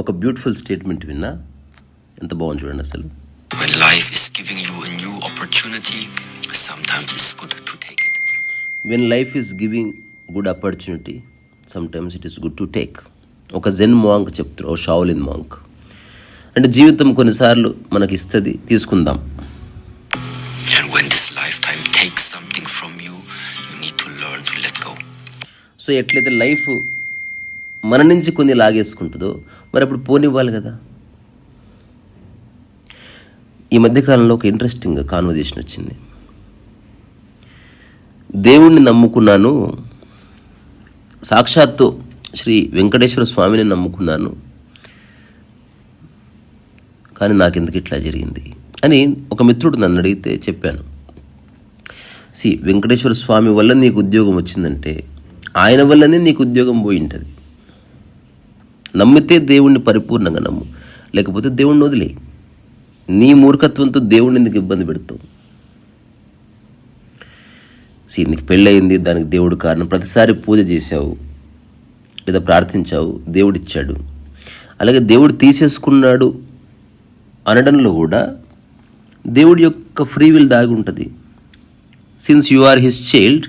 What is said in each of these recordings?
ఒక beautiful statement విన్నా ఎంత బాగుంది చూడండి అసలు when life is giving you a new opportunity, sometimes it's good to take it. When life is giving good opportunity sometimes it is good to take ఒక జెన్ monk చెప్తారు ఓ Shaolin monk అంటే జీవితం కొన్నిసార్లు మనకి ఇస్తుంది తీసుకుందాం. సో ఎట్లయితే లైఫ్ మన నుంచి కొన్ని లాగేసుకుంటుందో మరి అప్పుడు పోనివ్వాలి కదా. ఈ మధ్యకాలంలో ఒక ఇంట్రెస్టింగ్ కాన్వర్జేషన్ వచ్చింది. దేవుణ్ణి నమ్ముకున్నాను సాక్షాత్తు శ్రీ వెంకటేశ్వర స్వామిని నమ్ముకున్నాను. కానీ నాకెందుకు ఇట్లా జరిగింది? అని ఒక మిత్రుడు నన్ను అడిగితే చెప్పాను. సి వెంకటేశ్వర స్వామి వల్ల నీకు ఉద్యోగం వచ్చిందంటే ఆయన వల్లనే నీకు ఉద్యోగం పోయి ఉంటుంది. నమ్మితే దేవుణ్ణి పరిపూర్ణంగా నమ్ము. లేకపోతే దేవుణ్ణి వదిలే. నీ మూర్ఖత్వంతో దేవుణ్ణి ఎందుకు ఇబ్బంది పెడతావు? సి నీకు పెళ్ళయింది దానికి దేవుడు కారణం. ప్రతిసారి పూజ చేశావు లేదా ప్రార్థించావు దేవుడిచ్చాడు. అలాగే దేవుడు తీసేసుకున్నాడు అనడంలో కూడా దేవుడి యొక్క ఫ్రీ విల్ దాగి ఉంటుంది. Since you are his child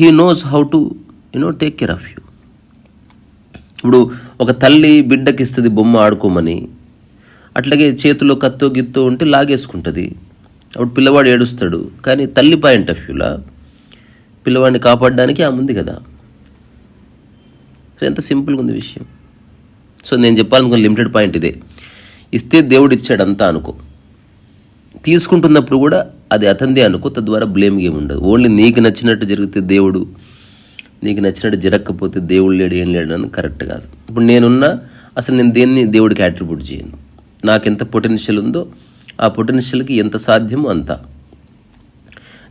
he knows how to you know take care of you ఇప్పుడు ఒక తల్లి బిడ్డకి ఇస్తుంది బొమ్మ ఆడుకోమని అట్లాగే చేతిలో కత్తో గిత్తో ఉంటే లాగేసుకుంటుంది. అప్పుడు పిల్లవాడు ఏడుస్తాడు కానీ తల్లి పాయింట్ ఆఫ్ వ్యూలా పిల్లవాడిని కాపాడడానికి ఆమె ఉంది కదా. సో ఎంత సింపుల్గా ఉంది విషయం. సో నేను చెప్పాలనుకున్న లిమిటెడ్ పాయింట్ ఇదే. ఇస్తే దేవుడు అంతా అనుకో. తీసుకుంటున్నప్పుడు కూడా అది అతందే అనుకో తద్వారా బ్లేమ్ గేమ్ ఉండదు. ఓన్లీ నీకు నచ్చినట్టు జరిగితే దేవుడు నీకు నచ్చినట్టు జరగకపోతే దేవుడు లేడు ఏం లేడు అని కరెక్ట్ కాదు. ఇప్పుడు నేనున్నా అసలు నేను దేన్ని దేవుడికి అట్రిబ్యూట్ చేయను? నాకు ఎంత పొటెన్షియల్ ఉందో ఆ పొటెన్షియల్కి ఎంత సాధ్యమో అంత.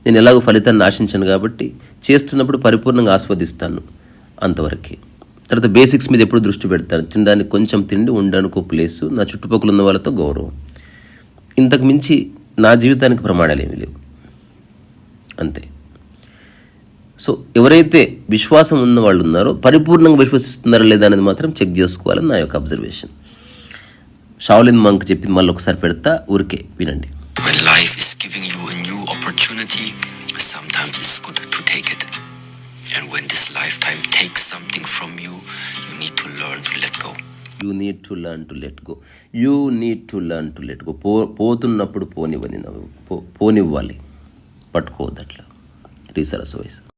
నేను ఎలాగో ఫలితాన్ని ఆశించాను కాబట్టి చేస్తున్నప్పుడు పరిపూర్ణంగా ఆస్వాదిస్తాను అంతవరకే. తర్వాత బేసిక్స్ మీద ఎప్పుడు దృష్టి పెడతాను తినడానికి కొంచెం తిండి ఉండడానికి ఒక ప్లేసు నా చుట్టుపక్కల ఉన్న వాళ్ళతో గౌరవం. ఇంతకు మించి నా జీవితానికి ప్రమాణాలు ఏమి లేవు. అంతే. సో ఎవరైతే విశ్వాసం ఉన్న వాళ్ళు ఉన్నారో పరిపూర్ణంగా విశ్వసిస్తున్నారా లేదా అనేది మాత్రం చెక్ చేసుకోవాలని నా యొక్క అబ్జర్వేషన్ షావులిన్ మంక్ చెప్పింది మళ్ళీ ఒకసారి పెడతా ఊరికే వినండి. When life is giving you a new opportunity, sometimes it's good to take it. And when this lifetime takes something from you, you need to learn to let go. You need to learn to let go you need to learn to let go పో పోతున్నప్పుడు పోనివ్వని పో పోనివ్వాలి. పట్టుకోవద్దు అట్లా. రీసరస్ వయసు.